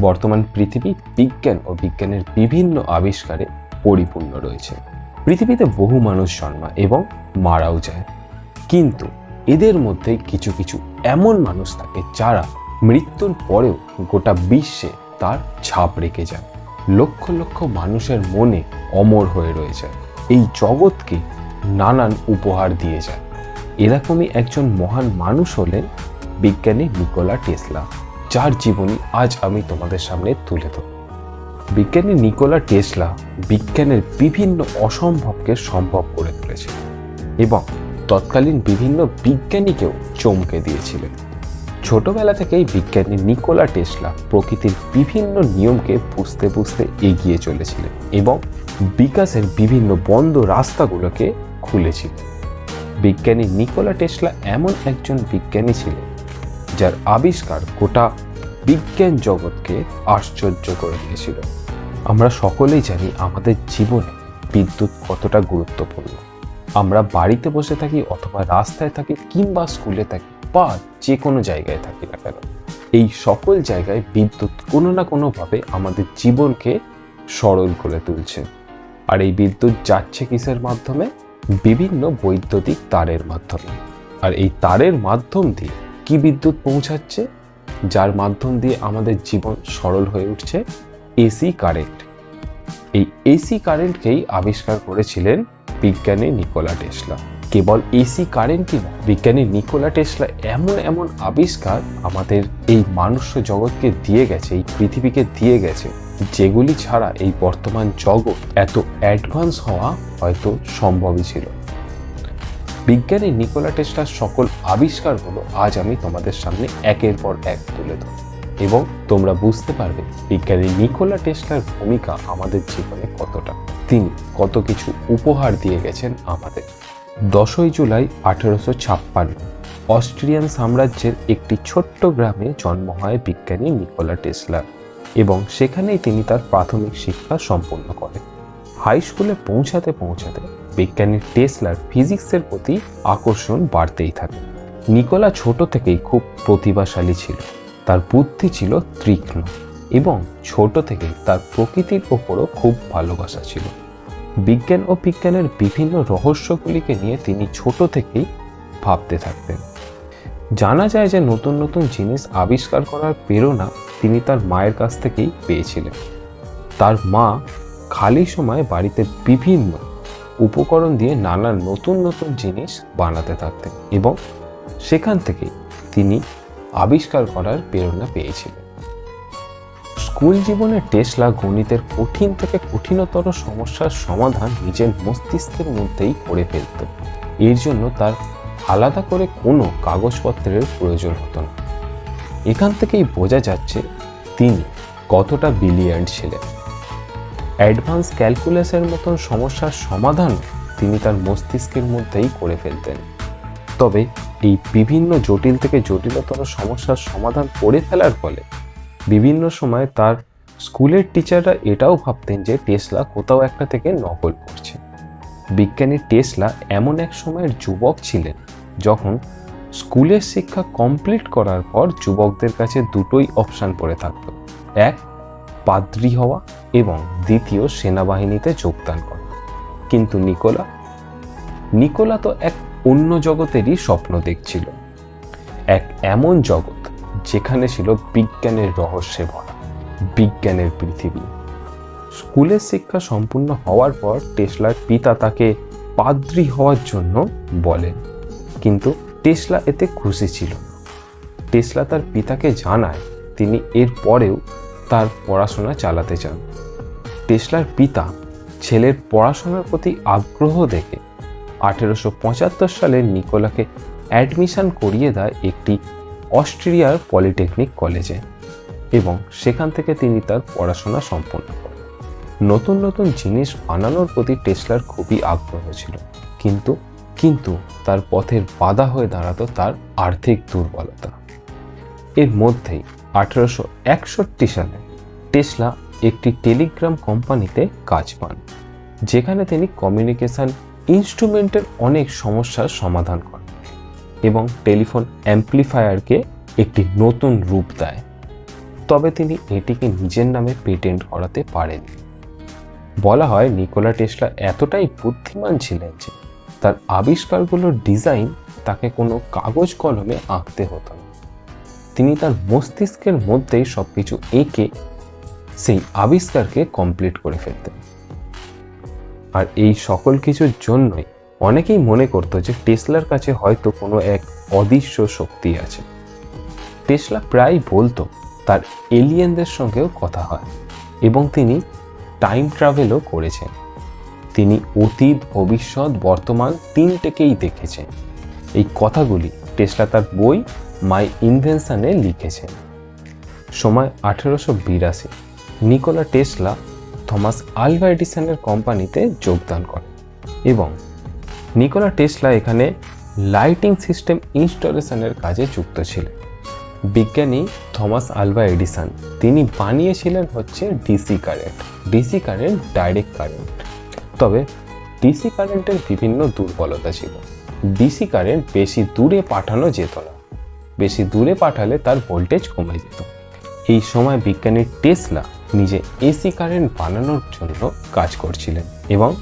বর্তমান পৃথিবী বিজ্ঞান ও বিজ্ঞানের বিভিন্ন আবিষ্কারে পরিপূর্ণ রয়েছে। পৃথিবীতে বহু মানুষ জন্মায় এবং মারাও যায়। কিন্তু এদের মধ্যে কিছু কিছু এমন মানুষ থাকে যারা মৃত্যুর পরেও গোটা বিশ্বে তার ছাপ রেখে যায়। লক্ষ লক্ষ মানুষের মনে অমর হয়ে রয়েছে এই জগৎকে নানান উপহার দিয়ে যায়। এরকমই একজন মহান মানুষ হলেন বিজ্ঞানী নিকোলা টেসলা। যার জীবনী আজ আমি তোমাদের সামনে তুলে ধরব। বিজ্ঞানী নিকোলা টেসলা বিজ্ঞানের বিভিন্ন অসম্ভবকে সম্ভব করে তুলেছে এবং তৎকালীন বিভিন্ন বিজ্ঞানীকেও চমকে দিয়েছিলেন। ছোটবেলা থেকেই বিজ্ঞানী নিকোলা টেসলা প্রকৃতির বিভিন্ন নিয়মকে বুঝতে বুঝতে এগিয়ে চলেছিলেন এবং বিকাশের বিভিন্ন বন্ধ রাস্তাগুলোকে খুলেছিলেন। বিজ্ঞানী নিকোলা টেসলা এমন একজন বিজ্ঞানী ছিলেন যার আবিষ্কার গোটা বিজ্ঞান জগৎকে আশ্চর্য করে দিয়েছিল। আমরা সকলেই জানি আমাদের জীবনে বিদ্যুৎ কতটা গুরুত্বপূর্ণ। আমরা বাড়িতে বসে থাকি অথবা রাস্তায় থাকি কিংবা স্কুলে থাকি বা যে কোনো জায়গায় থাকি না কেন। এই সকল জায়গায় বিদ্যুৎ কোনো না কোনোভাবে আমাদের জীবনকে সরল করে তুলছে। আর এই বিদ্যুৎ যাচ্ছে কিসের মাধ্যমে? বিভিন্ন বৈদ্যুতিক তারের মাধ্যমে। আর এই তারের মাধ্যম দিয়ে কি বিদ্যুৎ পৌঁছাচ্ছে, যার মাধ্যম দিয়ে আমাদের জীবন সরল হয়ে উঠছে, এসি কারেন্ট। এই এসি কারেন্টকেই আবিষ্কার করেছিলেন বিজ্ঞানী নিকোলা টেসলা। কেবল এসি কারেন্টই না, বিজ্ঞানী নিকোলা টেসলা এমন এমন আবিষ্কার আমাদের এই মানুষ্য জগৎকে দিয়ে গেছে, এই পৃথিবীকে দিয়ে গেছে, যেগুলি ছাড়া এই বর্তমান জগৎ এত অ্যাডভান্স হওয়া হয়তো সম্ভবই ছিল বিজ্ঞানী নিকোলা টেসলার সকল আবিষ্কারগুলো আজ আমি তোমাদের সামনে একের পর এক তুলে ধরব। এবং তোমরা বুঝতে পারবে বিজ্ঞানী নিকোলা টেসলার ভূমিকা আমাদের জীবনে কতটা। তিনি কত কিছু উপহার দিয়ে গেছেন আমাদের। দশই জুলাই আঠেরোশো ছাপ্পান্ন, অস্ট্রিয়ান সাম্রাজ্যের একটি ছোট্ট গ্রামে জন্ম হয় বিজ্ঞানী নিকোলা টেসলার এবং সেখানেই তিনি তার প্রাথমিক শিক্ষা সম্পন্ন করেন। হাই স্কুলে পৌঁছাতে পৌঁছাতে বিজ্ঞানী টেসলার ফিজিক্সের প্রতি আকর্ষণ বাড়তেই থাকে। নিকোলা ছোট থেকেই খুব প্রতিভাশালী ছিল। তার বুদ্ধি ছিল তীক্ষ্ণ এবং ছোট থেকেই তার প্রকৃতির ওপরও খুব ভালোবাসা ছিল। বিজ্ঞান ও বিজ্ঞানের বিভিন্ন রহস্যগুলিকে নিয়ে তিনি ছোট থেকেই ভাবতে থাকতেন। জানা যায় যে নতুন নতুন জিনিস আবিষ্কার করার প্রেরণা তিনি তার মায়ের কাছ থেকেই পেয়েছিলেন। তার মা খালি সময়ে বাড়িতে বিভিন্ন উপকরণ দিয়ে নানা নতুন নতুন জিনিস বানাতে থাকতেন এবং সেখান থেকে তিনি আবিষ্কার করার প্রেরণা পেয়েছিলেন। স্কুল জীবনে টেসলা গণিতের কঠিন থেকে কঠিনতর সমস্যার সমাধান নিজের মস্তিষ্কের মধ্যেই করে ফেলত। এর জন্য তার আলাদা করে কোনো কাগজপত্রের প্রয়োজন হতো না। এখান থেকেই বোঝা যাচ্ছে তিনি কতটা বিলিয়ান্ট ছিলেন। অ্যাডভান্স ক্যালকুলাসের মতন সমস্যার সমাধান তিনি তার মস্তিষ্কের মধ্যেই করে ফেলতেন। তবে এই বিভিন্ন জটিল থেকে জটিলতর সমস্যার সমাধান করে ফেলার ফলে বিভিন্ন সময় তার স্কুলের টিচাররা এটাও ভাবতেন যে টেসলা কোথাও একটা থেকে নকল করছে। বিজ্ঞানী টেসলা এমন এক সময়ের যুবক ছিলেন যখন স্কুলের শিক্ষা কমপ্লিট করার পর যুবকদের কাছে দুটোই অপশান পড়ে থাকত। এক, পাদ্রি হওয়া। এবং দ্বিতীয় সেনাবাহিনীতে যোগদান করে। কিন্তু নিকোলা? নিকোলা তো এক অন্য জগতেরই স্বপ্ন দেখছিল। এক এমন জগৎ যেখানে ছিল বিজ্ঞানের রহস্যে ভরা, বিজ্ঞানের পৃথিবী। স্কুলের শিক্ষা সম্পূর্ণ হওয়ার পর টেসলার পিতা তাকে পাদ্রি হওয়ার জন্য বলেন। কিন্তু টেসলা এতে খুশি ছিল টেসলা তার পিতাকে জানায় তিনি এর পরেও তার পড়াশোনা চালাতে চান। টেসলার পিতা ছেলের পড়াশোনার প্রতি আগ্রহ দেখে আঠেরোশো পঁচাত্তর সালে নিকোলাকে অ্যাডমিশন করিয়ে দেয় একটি অস্ট্রিয়ার পলিটেকনিক কলেজে এবং সেখান থেকে তিনি তার পড়াশোনা সম্পন্ন করেন। নতুন নতুন জিনিস বানানোর প্রতি টেসলার খুবই আগ্রহ ছিল। কিন্তু কিন্তু তার পথের বাধা হয়ে দাঁড়াতো তার আর্থিক দুর্বলতা। এর মধ্যেই আঠেরোশো একষট্টি সালে টেসলা একটি টেলিগ্রাম কোম্পানিতে কাজ পান, যেখানে তিনি কমিউনিকেশন ইনস্ট্রুমেন্টের অনেক সমস্যার সমাধান করেন এবং টেলিফোন অ্যাম্প্লিফায়ারকে একটি নতুন রূপ দেয়। তবে তিনি এটিকে নিজের নামে পেটেন্ট করাতে পারেন বলা হয়, নিকোলা টেসলা এতটাই বুদ্ধিমান ছিলেন যে তার আবিষ্কারগুলোর ডিজাইন তাকে কোনো কাগজ কলমে আঁকতে হতো না। তিনি তার মস্তিষ্কের মধ্যেই সবকিছু এঁকে সেই আবিষ্কারকে কমপ্লিট করে ফেলতেন। আর এই সকল কিছুর জন্যই অনেকেই মনে করতো যে টেসলার কাছে হয়তো কোনো এক অদৃশ্য শক্তি আছে। টেসলা প্রায় বলতো, তার এলিয়েনদের সঙ্গেও কথা হয় এবং তিনি টাইম ট্রাভেলও করেছেন। তিনি অতীত, ভবিষ্যৎ, বর্তমান তিনটেকেই দেখেছেন। এই কথাগুলি টেসলা তার বই মাই ইনভেনশনে লিখেছেন। সময় আঠেরোশো বিরাশি। নিকোলা টেসলা থমাস আলভা এডিসনের কোম্পানিতে যোগদান করেন এবং নিকোলা টেসলা এখানে লাইটিং সিস্টেম ইনস্টলেশনের কাজে যুক্ত ছিলেন। বিজ্ঞানী থমাস আলভা এডিসন তিনি বানিয়েছিলেন হচ্ছে DC current DC current direct current তবে ডিসি কারেন্টের বিভিন্ন দুর্বলতা ছিল। ডিসি কারেন্ট বেশি দূরে পাঠানো যেত না। বেশি দূরে পাঠালে তার ভোল্টেজ কমে যেত। এই সময় বিজ্ঞানী টেসলা নিজে এসি কারেন্ট বানানোর জন্য কাজ করছিলেন এবং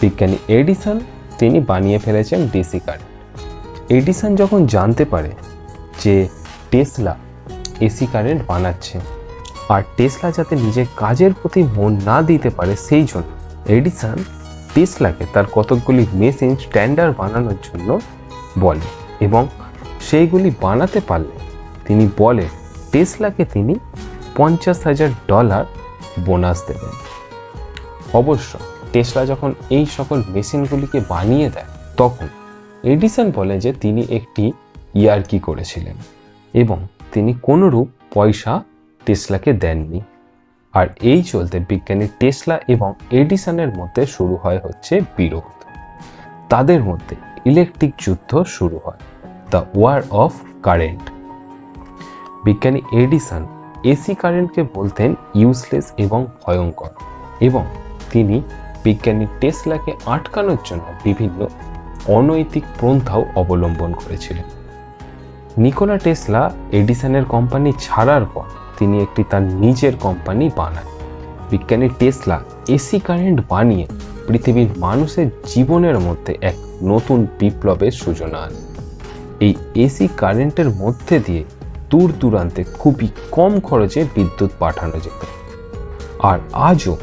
বিজ্ঞানী এডিসন তিনি বানিয়ে ফেলেছেন ডিসি কারেন্ট। এডিসন যখন জানতে পারে যে টেসলা এসি কারেন্ট বানাচ্ছে আর টেসলা যাতে নিজের কাজের প্রতি মন না দিতে পারে সেই জন্য এডিসন টেসলাকে তার কতকগুলি মেশিন স্ট্যান্ডার্ড বানানোর জন্য বলে এবং সেইগুলি বানাতে পারলে তিনি বলে টেসলাকে তিনি পঞ্চাশ হাজার ডলার বোনাস দেবেন। অবশ্য টেসলা যখন এই সকল মেশিনগুলিকে বানিয়ে দেয়, তখন এডিসন বলে যে তিনি একটি ইয়ার্কি করেছিলেন এবং তিনি কোনোরূপ পয়সা টেসলাকে দেননি। আর এই চলতে বিজ্ঞানী টেসলা এবং এডিসনের মধ্যে শুরু হয় হচ্ছে বিরোধ। তাদের মধ্যে ইলেকট্রিক যুদ্ধ শুরু হয়, দ্য ওয়ার অফ কারেন্ট। বিজ্ঞানী এডিসন এসি কারেন্টকে বলতেন ইউজলেস এবং ভয়ঙ্কর। এবং তিনি বিজ্ঞানী টেসলাকে আটকানোর জন্য বিভিন্ন অনৈতিক পন্থাও অবলম্বন করেছিলেন। নিকোলা টেসলা এডিসনের কোম্পানি ছাড়ার পর তিনি একটি তার নিজের কোম্পানি বানান। বিজ্ঞানী টেসলা এসি কারেন্ট বানিয়ে পৃথিবীর মানুষের জীবনের মধ্যে এক নতুন বিপ্লবের সূচনা আনে এই এসি কারেন্টের মধ্যে দিয়ে দূর দূরান্তে খুবই কম খরচে বিদ্যুৎ পাঠানো যেত। আর আজও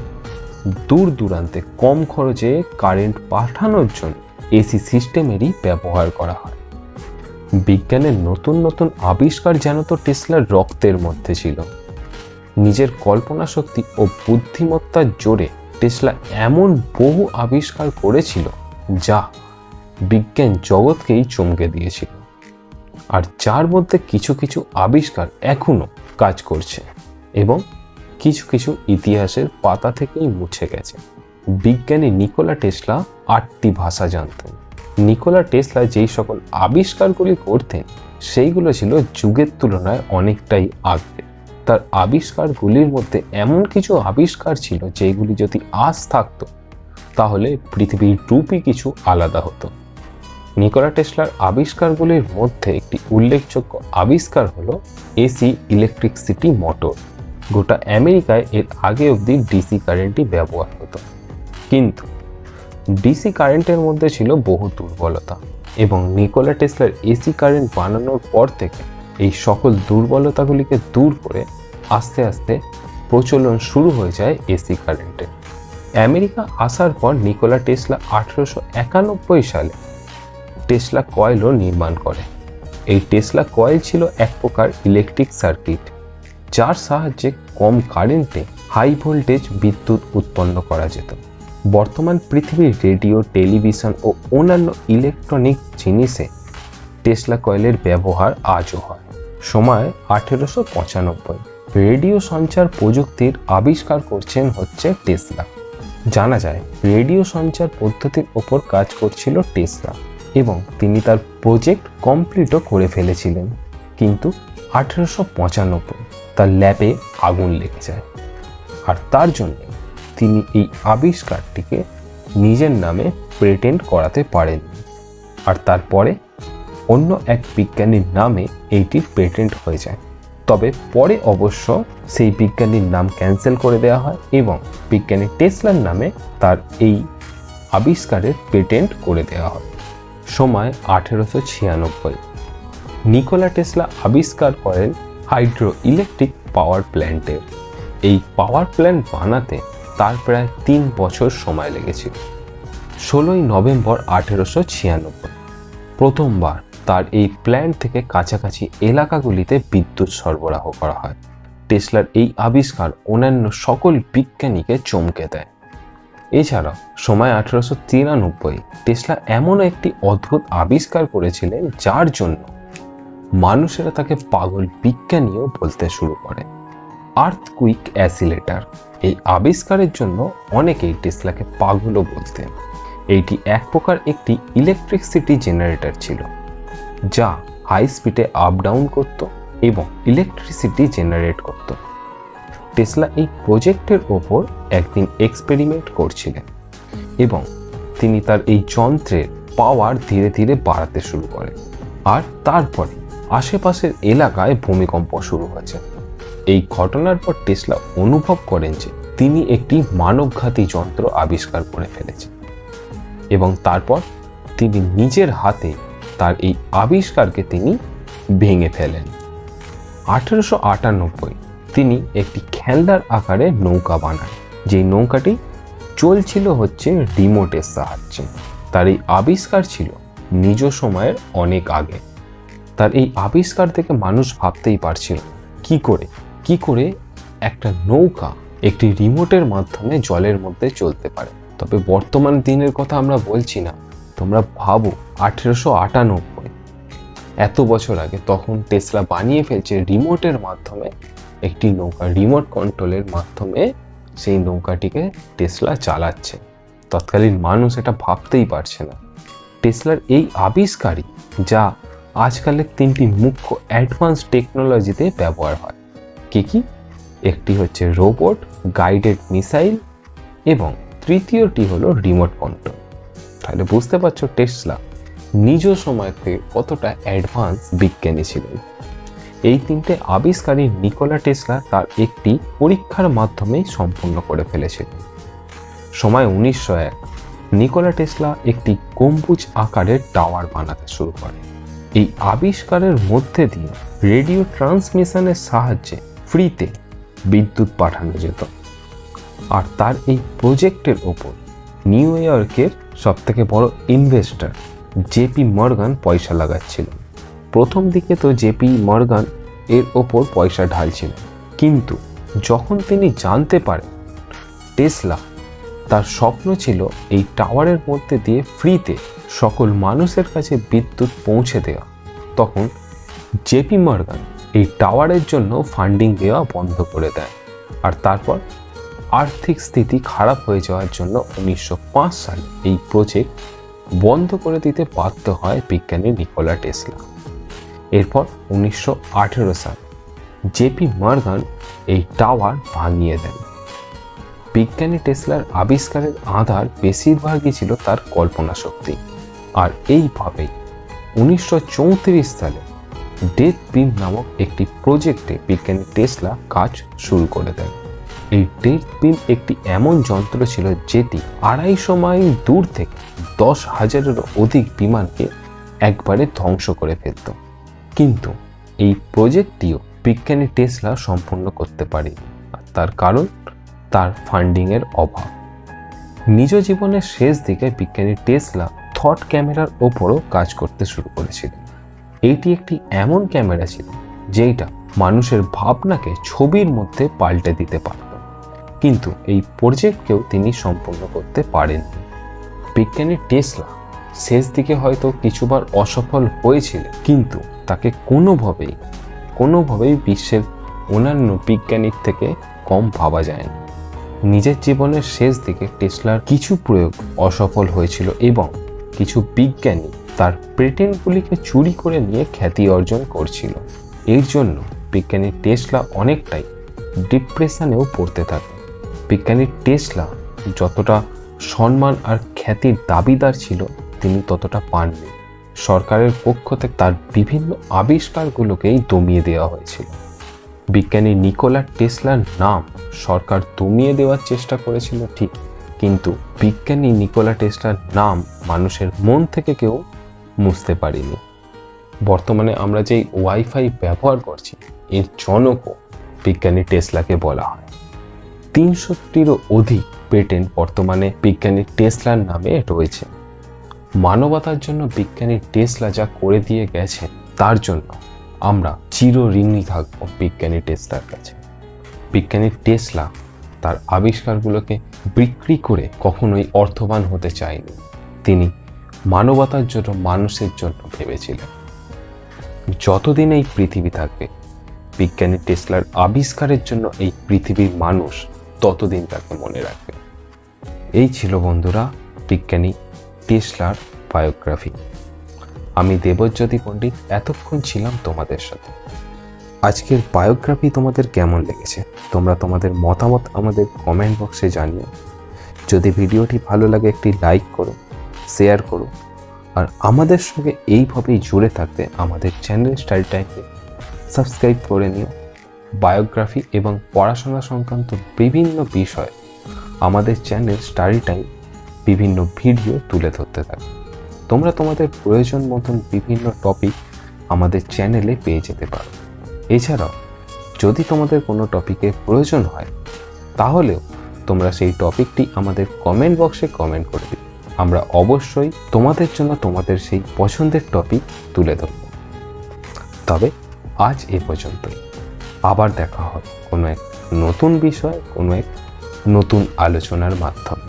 দূর দূরান্তে কম খরচে কারেন্ট পাঠানোর জন্য এসি সিস্টেমেরই ব্যবহার করা হয়। বিজ্ঞানের নতুন নতুন আবিষ্কার যেন তো টেসলার রক্তের মধ্যে ছিল। নিজের কল্পনা শক্তি ও বুদ্ধিমত্তার জোরে টেসলা এমন বহু আবিষ্কার করেছিল যা বিজ্ঞান জগৎকেই চমকে দিয়েছিল। আর যার মধ্যে কিছু কিছু আবিষ্কার এখনও কাজ করছে এবং কিছু কিছু ইতিহাসের পাতা থেকেই মুছে গেছে। বিজ্ঞানী নিকোলা টেসলা আটটি ভাষা জানতেন। নিকোলা টেসলা যেই সকল আবিষ্কারগুলি করতেন, সেইগুলো ছিল যুগের তুলনায় অনেকটাই আগে তার আবিষ্কারগুলির মধ্যে এমন কিছু আবিষ্কার ছিল যেগুলি যদি আজ থাকতো, তাহলে পৃথিবীর রূপই কিছু আলাদা হতো। নিকোলা টেসলার আবিষ্কারগুলির মধ্যে একটি উল্লেখযোগ্য আবিষ্কার হলো এসি ইলেকট্রিকসিটি মোটর। গোটা আমেরিকায় এর আগে অবধি ডিসি কারেন্টই ব্যবহার হতো। কিন্তু ডিসি কারেন্টের মধ্যে ছিল বহু দুর্বলতা এবং নিকোলা টেসলার এসি কারেন্ট বানানোর পর থেকে এই সকল দুর্বলতাগুলিকে দূর করে আস্তে আস্তে প্রচলন শুরু হয়ে যায় এসি কারেন্টের। আমেরিকা আসার পর নিকোলা টেসলা আঠেরোশো একানব্বই সালে টেসলা কয়েলও নির্মাণ করে। এই টেসলা কয়েল ছিল এক প্রকার ইলেকট্রিক সার্কিট যার সাহায্যে কম কারেন্টে হাই ভোল্টেজ বিদ্যুৎ উৎপন্ন করা যেত। বর্তমান পৃথিবীর রেডিও টেলিভিশন ও অন্যান্য ইলেকট্রনিক জিনিসে টেসলা কয়েলের ব্যবহার আজও হয়। সময় আঠেরোশো পঁচানব্বই। রেডিও সঞ্চার প্রযুক্তির আবিষ্কার করছেন হচ্ছে টেসলা জানা যায় রেডিও সঞ্চার পদ্ধতির ওপর কাজ করছিল টেসলা এবং তিনি তার প্রজেক্ট কমপ্লিটও করে ফেলেছিলেন। কিন্তু আঠেরোশো পঁচানব্বই তার ল্যাবে আগুন লেগে যায়। আর তার জন্য তিনি এই আবিষ্কারটিকে নিজের নামে পেটেন্ট করাতে পারেন আর তারপরে অন্য এক বিজ্ঞানীর নামে এইটির পেটেন্ট হয়ে যায়। তবে পরে অবশ্য সেই বিজ্ঞানীর নাম ক্যান্সেল করে দেওয়া হয় এবং বিজ্ঞানী টেসলার নামে তার এই আবিষ্কারের পেটেন্ট করে দেওয়া হয়। সময় আঠেরোশো ছিয়ানব্বই। নিকোলা টেসলা আবিষ্কার করেন হাইড্রো ইলেকট্রিক পাওয়ার প্ল্যান্টের এই পাওয়ার প্ল্যান্ট বানাতে তার প্রায় তিন বছর সময় লেগেছিল। ষোলোই নভেম্বর আঠেরোশো ছিয়ানব্বই, প্রথমবার তার এই প্ল্যান্ট থেকে কাছাকাছি এলাকাগুলিতে বিদ্যুৎ সরবরাহ করা হয়। টেসলার এই আবিষ্কার অন্যান্য সকল বিজ্ঞানীকে চমকে দেয়। এছাড়াও সময় আঠেরোশো তিরানব্বই টেসলা এমন একটি অদ্ভুত আবিষ্কার করেছিলেন যার জন্য মানুষেরা তাকে পাগল বিজ্ঞানীও বলতে শুরু করে। আর্থকুইক অ্যাসিলেটার এই আবিষ্কারের জন্য অনেকেই টেসলাকে পাগলও বলতেন। এইটি এক প্রকার একটি ইলেকট্রিসিটি জেনারেটর ছিল, যা হাই স্পিডে আপ ডাউন করত এবং ইলেকট্রিসিটি জেনারেট করত। টেসলা এই প্রজেক্টের ওপর একদিন এক্সপেরিমেন্ট করছিলেন এবং তিনি তার এই যন্ত্রের পাওয়ার ধীরে ধীরে বাড়াতে শুরু করেন। আর তারপরে আশেপাশের এলাকায় ভূমিকম্প শুরু হয়েছে। এই ঘটনার পর টেসলা অনুভব করেন যে তিনি একটি মানবঘাতী যন্ত্র আবিষ্কার করে ফেলেছেন এবং তারপর তিনি নিজের হাতে তার এই আবিষ্কারকে তিনি ভেঙে ফেলেন। আঠেরোশো আটানব্বই তিনি একটি খেলনার আকারে নৌকা বানান। যেই নৌকাটি চলছিল হচ্ছে রিমোটের সাহায্যে। তার এই আবিষ্কার ছিল নিজ সময়ের অনেক আগে। তার এই আবিষ্কার থেকে মানুষ ভাবতেই পারছিল, কি করে? কি করে একটা নৌকা একটি রিমোটের মাধ্যমে জলের মধ্যে চলতে পারে? তবে বর্তমান দিনের কথা আমরা বলছি না। তোমরা ভাবো, আঠেরোশো আটানব্বই, এত বছর আগে তখন টেসলা বানিয়ে ফেলছে রিমোটের মাধ্যমে একটি নৌকা রিমোট কন্ট্রোলের মাধ্যমে সেই নৌকাটিকে টেসলা চালাচ্ছে। তৎকালীন মানুষ এটা ভাবতেই পারছে না। টেসলার এই আবিষ্কারই যা আজকালের তিনটি মুখ্য অ্যাডভান্স টেকনোলজিতে ব্যবহার হয়। কি কি? একটি হচ্ছে রোবট গাইডেড মিসাইল এবং তৃতীয়টি হলো রিমোট কন্ট্রোল তাহলে বুঝতে পারছ টেসলা নিজ সময় থেকে কতটা অ্যাডভান্স বিজ্ঞানী ছিলেন। এই তিনটে আবিষ্কারী নিকোলা টেসলা তার একটি পরীক্ষার মাধ্যমে সম্পূর্ণ করে ফেলেছিলেন সময় উনিশশো এক, নিকোলা টেসলা একটি গম্বুজ আকারের টাওয়ার বানাতে শুরু করে। এই আবিষ্কারের মধ্যে দিয়ে রেডিও ট্রান্সমিশনের সাহায্যে ফ্রিতে বিদ্যুৎ পাঠানো যেত। আর তার এই প্রজেক্টের ওপর নিউ ইয়র্কের সবথেকে বড় ইনভেস্টর জেপি মর্গান পয়সা লাগাচ্ছিলেন প্রথম দিকে তো জেপি মর্গান এর ওপর পয়সা ঢালছিলেন কিন্তু যখন তিনি জানতে পারেন টেসলা তার স্বপ্ন ছিল এই টাওয়ারের মধ্যে দিয়ে ফ্রিতে সকল মানুষের কাছে বিদ্যুৎ পৌঁছে দেওয়া, তখন জেপি মর্গান এই টাওয়ারের জন্য ফান্ডিং দেওয়া বন্ধ করে দেয় আর তারপর আর্থিক স্থিতি খারাপ হয়ে যাওয়ার জন্য উনিশশো পাঁচ সালে এই প্রজেক্ট বন্ধ করে দিতে বাধ্য হয় বিজ্ঞানী নিকোলা টেসলা। এরপর উনিশশো আঠেরো সাল জেপি মর্গান এই টাওয়ার ভাঙিয়ে দেন। বিজ্ঞানী টেসলার আবিষ্কারের আধার বেশিরভাগই ছিল তার কল্পনা শক্তি আর এইভাবেই উনিশশো চৌত্রিশ সালে ডেথ বিম নামক একটি প্রজেক্টে বিজ্ঞানী টেসলা কাজ শুরু করে দেন। এই ডেথ বিম একটি এমন যন্ত্র ছিল যেটি আড়াইশো মাইল দূর থেকে দশ হাজারেরও অধিক বিমানকে একবারে ধ্বংস করে ফেলত। কিন্তু এই প্রজেক্টটিও বিজ্ঞানী টেসলা সম্পূর্ণ করতে পারেনি, আর তার কারণ তার ফান্ডিংয়ের অভাব। নিজ জীবনের শেষ দিকে বিজ্ঞানী টেসলা থট ক্যামেরার ওপরও কাজ করতে শুরু করেছিলেন। এইটি একটি এমন ক্যামেরা ছিল যেটা মানুষের ভাবনাকে ছবির মধ্যে পাল্টে দিতে পারত। কিন্তু এই প্রজেক্টকেও তিনি সম্পূর্ণ করতে পারেননি। বিজ্ঞানী টেসলা শেষ দিকে হয়তো কিছুবার অসফল হয়েছিল কিন্তু তাকে কোনোভাবেই কোনোভাবেই বিশ্বের অন্যান্য বিজ্ঞানীর থেকে কম ভাবা যায় না নিজের জীবনের শেষ দিকে টেসলার কিছু প্রয়োগ অসফল হয়েছিল এবং কিছু বিজ্ঞানী তার পেটেন্টগুলিকে চুরি করে নিয়ে খ্যাতি অর্জন করছিল। এর জন্য বিজ্ঞানী টেসলা অনেকটাই ডিপ্রেশনেও পড়তে থাকে। বিজ্ঞানী টেসলা যতটা সম্মান আর খ্যাতির দাবিদার ছিল, তিনি ততটা পাননি। সরকারের পক্ষ থেকে তার বিভিন্ন আবিষ্কারগুলোকেই দমিয়ে দেওয়া হয়েছিল। বিজ্ঞানী নিকোলা টেসলার নাম সরকার দমিয়ে দেওয়ার চেষ্টা করেছিল ঠিক, কিন্তু বিজ্ঞানী নিকোলা টেসলার নাম মানুষের মন থেকে কেউ মুছতে পারেনি। বর্তমানে আমরা যেই ওয়াইফাই ব্যবহার করছি, এর জনকও বিজ্ঞানী টেসলাকে বলা হয়। তিনশোটিরও অধিক পেটেন্ট বর্তমানে বিজ্ঞানী টেসলার নামে রয়েছে। মানবতার জন্য বিজ্ঞানী টেসলা যা করে দিয়ে গেছে, তার জন্য আমরা চিরঋণী থাকব বিজ্ঞানী টেসলার কাছে। বিজ্ঞানী টেসলা তার আবিষ্কারগুলোকে বিক্রি করে কখনোই অর্থবান হতে চায়নি। তিনি মানবতার জন্য, মানুষের জন্য ভেবেছিলেন। যতদিন এই পৃথিবী থাকবে, বিজ্ঞানী টেসলার আবিষ্কারের জন্য এই পৃথিবীর মানুষ ততদিন তাকে মনে রাখবে। এই ছিল বন্ধুরা, বিজ্ঞানী টেসলার বায়োগ্রাফি। আমি দেবজ্যোতি পণ্ডিত, এতক্ষণ ছিলাম তোমাদের সাথে। আজকের বায়োগ্রাফি তোমাদের কেমন লেগেছে? তোমরা তোমাদের মতামত আমাদের কমেন্ট বক্সে জানিও। যদি ভিডিওটি ভালো লাগে, একটি লাইক করো শেয়ার করো। আর আমাদের সঙ্গে এইভাবেই জুড়ে থাকতে আমাদের চ্যানেল স্টাইল টাইমকে সাবস্ক্রাইব করে নিও। বায়োগ্রাফি এবং পড়াশোনা সংক্রান্ত বিভিন্ন বিষয় আমাদের চ্যানেল স্টাডি টাইম বিভিন্ন ভিডিও তুলে ধরতে থাকে। তোমরা তোমাদের প্রয়োজন মতন বিভিন্ন টপিক আমাদের চ্যানেলে পেয়ে যেতে পারো। এছাড়াও, যদি তোমাদের কোনো টপিকের প্রয়োজন হয়, তাহলেও তোমরা সেই টপিকটি আমাদের কমেন্ট বক্সে কমেন্ট করে দিও। আমরা অবশ্যই তোমাদের জন্য তোমাদের সেই পছন্দের টপিক তুলে ধরব। তবে আজ এ পর্যন্তই। আবার দেখা হবে কোনো এক নতুন বিষয়, কোনো এক নতুন আলোচনার মাধ্যমে।